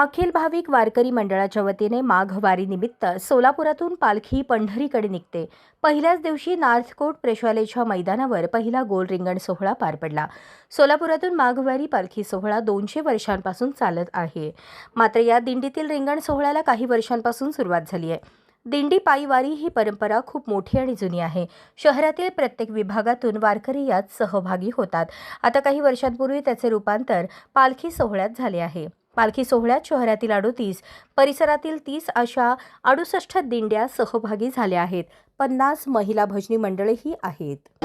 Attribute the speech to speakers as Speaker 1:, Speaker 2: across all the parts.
Speaker 1: अखिल भाविक वारकरी मंडळाच्या वतीने माघवारीनिमित्त सोलापुरातून पालखी पंढरीकडे निघते. पहिल्याच दिवशी नार्थकोट प्रेशालेच्या मैदानावर पहिला गोल रिंगण सोहळा पार पडला. सोलापुरातून माघवारी पालखी सोहळा दोनशे वर्षांपासून चालत आहे. मात्र या दिंडीतील रिंगण सोहळ्याला काही वर्षांपासून सुरुवात झाली आहे. दिंडी पायीवारी ही परंपरा खूप मोठी आणि जुनी आहे. शहरातील प्रत्येक विभागातून वारकरी यात सहभागी होतात. आता काही वर्षांपूर्वी त्याचे रूपांतर पालखी सोहळ्यात झाले आहे. पालखी सोहळ्यात शहरातील अडोतीस परिसरातील तीस अशा अडुसष्ट दिंड्या सहभागी झाल्या आहेत. पन्नास महिला भजनी मंडळेही आहेत.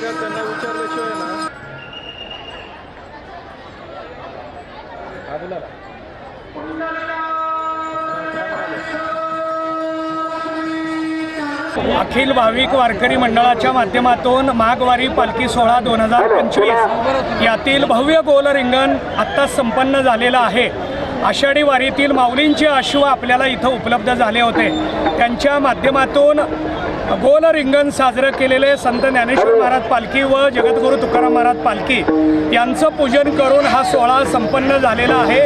Speaker 2: काय का त्यांना विचारल्याशिवाय ना. हा बोला
Speaker 3: अखिल भाविक वारकरी मंडळाच्या माध्यमातून माघवारी पालखी सोहळा दोन हजार पंचवीस. यातील भव्य गोल रिंगण आत्ताच संपन्न झालेलं आहे. आषाढी वारीतील माऊलींचे आशू आपल्याला इथं उपलब्ध झाले होते. त्यांच्या माध्यमातून गोल रिंगण साजरं केलेले संत ज्ञानेश्वर महाराज पालखी व जगद्गुरू तुकाराम महाराज पालखी यांचं पूजन करून हा सोहळा संपन्न झालेला आहे.